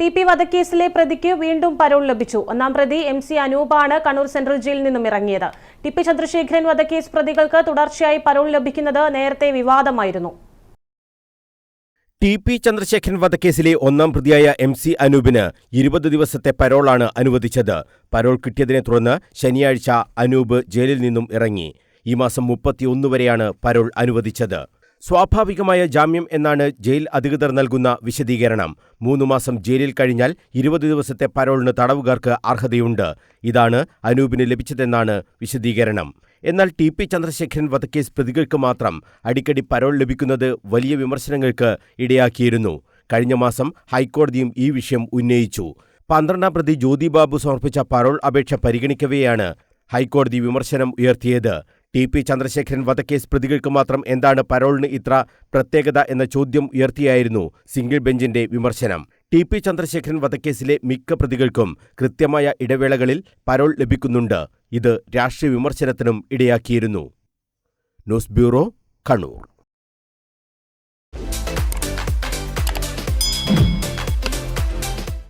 T P വധക്കേസിലെ പ്രതിക്ക് വീണ്ടും parole ലഭിച്ചു. ഒന്നാം പ്രതി എം സി അനൂപാണ് കണ്ണൂർ സെൻട്രൽ ജയിലിൽ നിന്നും ഇറങ്ങിയത്. ടി പി ചന്ദ്രശേഖരൻ വധക്കേസ് പ്രതികൾക്ക് തുടർച്ചയായി പരോൾ ലഭിക്കുന്നത് നേരത്തെ വിവാദമായിരുന്നു. ടി പി ചന്ദ്രശേഖരൻ വധക്കേസിലെ ഒന്നാം പ്രതിയായ എം സി അനൂപിന് ഇരുപത് ദിവസത്തെ പരോളാണ് അനുവദിച്ചത്. പരോൾ കിട്ടിയതിനെ തുടർന്ന് ശനിയാഴ്ച അനൂപ് ജയിലിൽ നിന്നും ഇറങ്ങി. ഈ മാസം മുപ്പത്തിയൊന്ന് വരെയാണ് പരോൾ അനുവദിച്ചത്. സ്വാഭാവികമായ ജാമ്യം എന്നാണ് ജയിൽ അധികൃതർ നൽകുന്ന വിശദീകരണം. മൂന്ന് മാസം ജയിലിൽ കഴിഞ്ഞാൽ ഇരുപത് ദിവസത്തെ പരോളിന് തടവുകാർക്ക് അർഹതയുണ്ട്. ഇതാണ് അനൂപിന് ലഭിച്ചതെന്നാണ് വിശദീകരണം. എന്നാൽ ടി പി ചന്ദ്രശേഖരൻ വധക്കേസ് പ്രതികൾക്ക് മാത്രം അടിക്കടി പരോൾ ലഭിക്കുന്നത് വലിയ വിമർശനങ്ങൾക്ക് ഇടയാക്കിയിരുന്നു. കഴിഞ്ഞ മാസം ഹൈക്കോടതിയും ഈ വിഷയം ഉന്നയിച്ചു. പന്ത്രണ്ടാം പ്രതി ജ്യോതിബാബു സമർപ്പിച്ച പരോൾ അപേക്ഷ പരിഗണിക്കവെയാണ് ഹൈക്കോടതി വിമർശനം ഉയർത്തിയത്. ടി പി ചന്ദ്രശേഖരൻ വധക്കേസ് പ്രതികൾക്ക് മാത്രം എന്താണ് പരോളിന് ഇത്ര പ്രത്യേകത എന്ന ചോദ്യം ഉയർത്തിയായിരുന്നു സിംഗിൾ ബെഞ്ചിന്റെ വിമർശനം. ടി പി ചന്ദ്രശേഖരൻ വധക്കേസിലെ മിക്ക പ്രതികൾക്കും കൃത്യമായ ഇടവേളകളിൽ പരോൾ ലഭിക്കുന്നുണ്ട്. ഇത് രാഷ്ട്രീയ വിമർശനത്തിനും ഇടയാക്കിയിരുന്നു. News bureau Kannur.